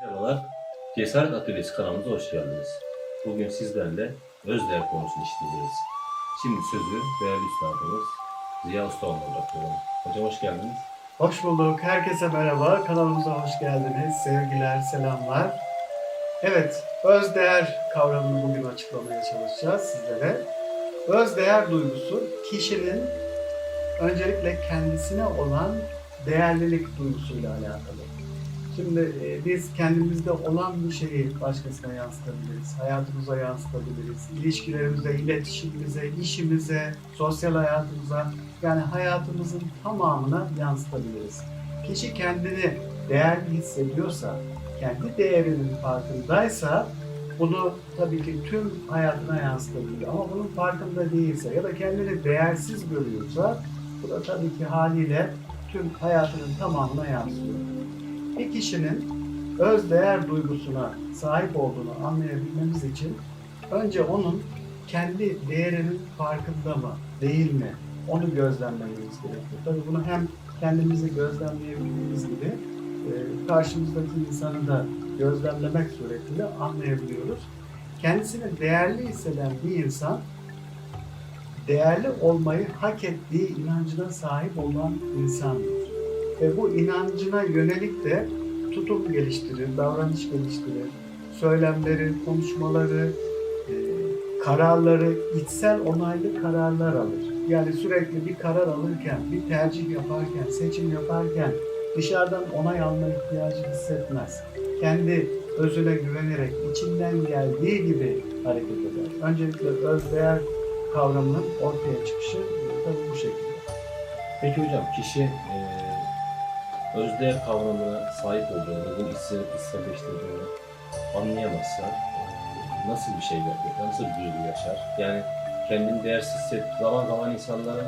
Merhabalar, Cesaret Atölyesi kanalımıza hoş geldiniz. Bugün sizlerle özdeğer konusunu işleyeceğiz. Şimdi sözü değerli üstadımız Ziya Ustaoğlu'na bırakıyorum. Hocam hoş geldiniz. Hoş bulduk. Herkese merhaba. Kanalımıza hoş geldiniz. Sevgiler, selamlar. Evet, özdeğer kavramını bugün açıklamaya çalışacağız sizlere. Özdeğer duygusu kişinin öncelikle kendisine olan değerlilik duygusuyla alakalı. Şimdi e, biz kendimizde olan bir şeyi başkasına yansıtabiliriz, hayatımıza yansıtabiliriz, ilişkilerimize, iletişimimize, işimize, sosyal hayatımıza, yani hayatımızın tamamına yansıtabiliriz. Kişi kendini değerli hissediyorsa, kendi değerinin farkındaysa bunu tabii ki tüm hayatına yansıtabilir. Ama bunun farkında değilse ya da kendini değersiz görüyorsa bu da tabii ki haliyle tüm hayatının tamamına yansıyor. Bir kişinin öz değer duygusuna sahip olduğunu anlayabilmemiz için önce onun kendi değerinin farkında mı, değil mi? Onu gözlemlememiz gerekiyor. Tabii bunu hem kendimizi gözlemleyebildiğimiz gibi e, karşımızdaki insanı da gözlemlemek suretiyle anlayabiliyoruz. Kendisini değerli hisseden bir insan değerli olmayı hak ettiği inancına sahip olan insandır. Ve bu inancına yönelik de tutum geliştirir, davranış geliştirir, söylemleri, konuşmaları, e, kararları, içsel onaylı kararlar alır. Yani sürekli bir karar alırken, bir tercih yaparken, seçim yaparken dışarıdan onay alma ihtiyacı hissetmez. Kendi özüne güvenerek, içinden geldiği gibi hareket eder. Öncelikle özdeğer kavramının ortaya çıkışı e, tabii bu şekilde. Peki hocam kişi e, özdeğer kavramına sahip olduğunu, bunu içsel, içselleştirdiğini anlayamazsa nasıl bir şey yapıyor, nasıl bir duygu yaşar? Yani kendini değersiz hisset, zaman zaman insanların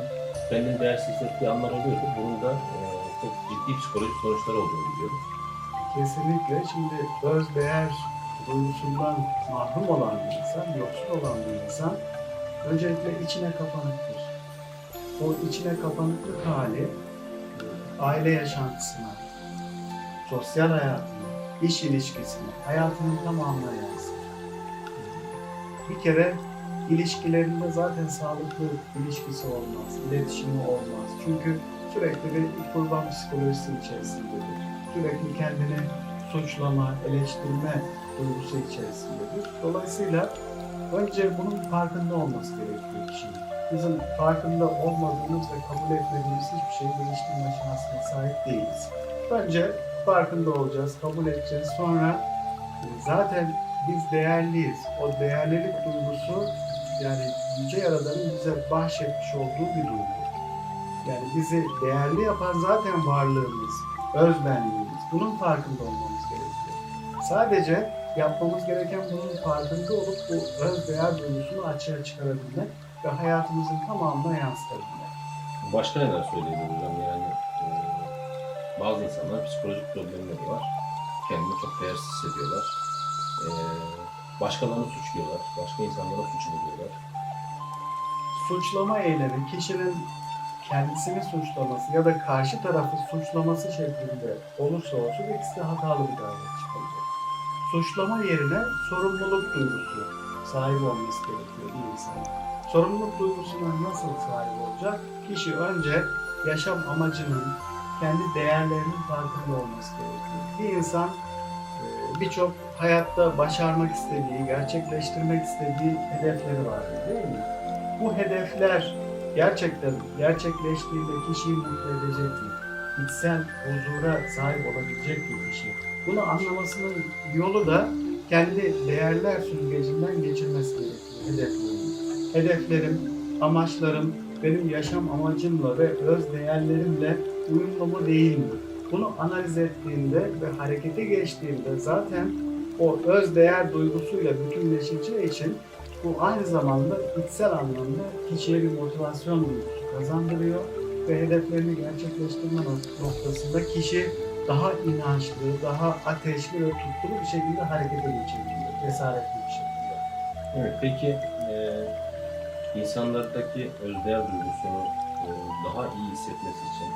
kendini değersiz hissettiği anlar oluyordu. Bunun da e, çok ciddi psikolojik sonuçları olduğunu biliyoruz. Kesinlikle. Şimdi öz değer duygusundan mahrum olan bir insan, yoksul olan bir insan öncelikle içine kapanıktır. O içine kapanıklık hali aile yaşantısına, sosyal hayatına, iş ilişkisine, hayatının tamamına yansır. Bir kere ilişkilerinde zaten sağlıklı ilişkisi olmaz, iletişimi olmaz. Çünkü sürekli bir kurban psikolojisi içerisindedir sürekli kendini suçlama, eleştirme duygusu içerisindedir. Dolayısıyla önce bunun farkında olması gerekiyor kişinin. Bizim farkında olmadığımız ve kabul etmediğimiz hiçbir şeyi değiştirme şansına sahip değiliz. Önce farkında olacağız, kabul edeceğiz. Sonra e, zaten biz değerliyiz. O değerlilik duygusu yani Yüce Yaradan'ın bize bahşetmiş olduğu bir duygu. Yani bizi değerli yapan zaten varlığımız, özbenliğimiz. Bunun farkında olmamız gerekiyor. Sadece yapmamız gereken bunun farkında olup bu öz değer duygusunu açığa çıkarabilmek ve hayatımızın tamamına yansıtabilmek. Başka neler söyleyebilir hocam? Yani e, bazı insanlar psikolojik problemleri var. Kendini çok değersiz hissediyorlar. E, başkalarını suçluyorlar. Başka insanlara suç buluyorlar. Suçlama eylemi kişinin kendisini suçlaması ya da karşı tarafı suçlaması şeklinde olursa olsun ikisi de hatalı bir davranış olacak. Suçlama yerine sorumluluk duygusu sahibi olması gerekiyor bir insanın. Sorumluluk duygusuna nasıl sahip olacak? Kişi önce yaşam amacının, kendi değerlerinin farkında olması gerekiyor. Bir insan e, birçok hayatta başarmak istediği, gerçekleştirmek istediği hedefleri vardır değil mi? Bu hedefler gerçekten gerçekleştiğinde kişiyi mutlu edecek mi? İçsel huzura sahip olabilecek mi kişi? Bunu anlamasının yolu da kendi değerler süzgecinden geçirmesi gerekiyor hedeflerini. Hedeflerim, amaçlarım, benim yaşam amacımla ve öz değerlerimle uyumlu mu değil mi? Bunu analiz ettiğinde ve harekete geçtiğinde zaten o öz değer duygusuyla bütünleşeceği için bu aynı zamanda içsel anlamda kişiye bir motivasyon kazandırıyor ve hedeflerini gerçekleştirme nok- noktasında kişi daha inançlı, daha ateşli ve tutkulu bir şekilde harekete geçebiliyor, cesaretli bir şekilde. Evet, peki e, insanlardaki özdeğer duygusunu e, daha iyi hissetmesi için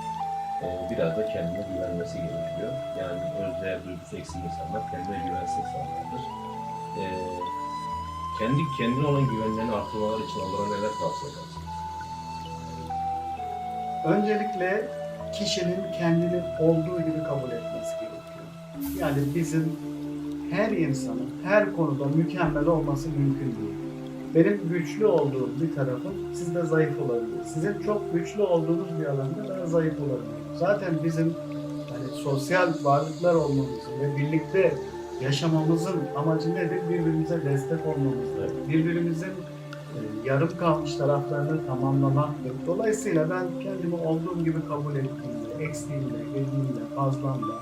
e, biraz da kendine güvenmesi gerekiyor. Yani özdeğer duygusu eksik insanlar, kendine güvensiz insanlardır. Ee, kendi kendine olan güvenlerini artırmaları için onlara neler tavsiye edersiniz? Öncelikle kişinin kendini olduğu gibi kabul etmesi gerekiyor. Yani bizim her insanın her konuda mükemmel olması mümkün değil. Benim güçlü olduğum bir tarafım sizde zayıf olabilir. Sizin çok güçlü olduğunuz bir alanda ben zayıf olabilirim. Zaten bizim hani sosyal varlıklar olmamızın ve birlikte yaşamamızın amacı nedir? Birbirimize destek olmamızdır. Birbirimizin yarım kalmış taraflarını tamamlamaktır. Dolayısıyla ben kendimi olduğum gibi kabul ettiğimde, eksiğimle, gediğimle, fazlamla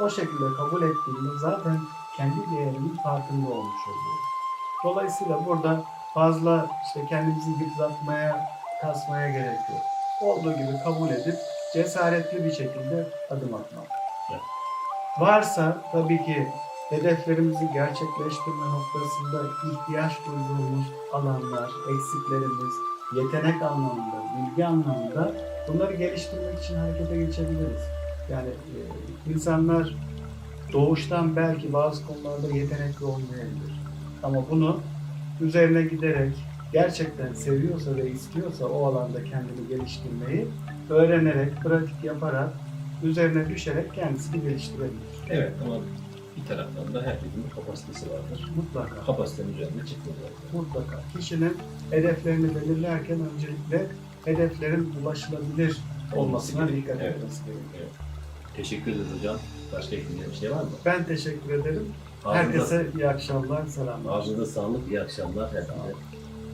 o şekilde kabul ettiğimde zaten kendi değerimin farkında olmuş oluyorum. Dolayısıyla burada fazla işte kendimizi yıpratmaya, kasmaya gerek yok. Olduğu gibi kabul edip cesaretli bir şekilde adım atmak. Evet. Varsa tabii ki hedeflerimizi gerçekleştirme noktasında ihtiyaç duyduğumuz alanlar, eksiklerimiz, yetenek anlamında, bilgi anlamında bunları geliştirmek için harekete geçebiliriz. Yani e, insanlar doğuştan belki bazı konularda yetenekli olmayabilir. Ama bunu üzerine giderek gerçekten seviyorsa ve istiyorsa o alanda kendini geliştirmeyi öğrenerek, pratik yaparak, üzerine düşerek kendisini geliştirebilir. Evet ama bir taraftan da herkesin bir kapasitesi vardır. Mutlaka. Kapasitenin üzerinde çıkmalı. Mutlaka. Kişinin hedeflerini belirlerken öncelikle hedeflerin ulaşılabilir olmasına Olması dikkat Evet. etmesi gerekiyor. Teşekkür ederiz hocam. Başka ekleyeceğim bir şey var mı? Ben teşekkür ederim. Ağzınıza, Herkese iyi akşamlar, selamlar. ağzınıza sağlık, iyi akşamlar herkese.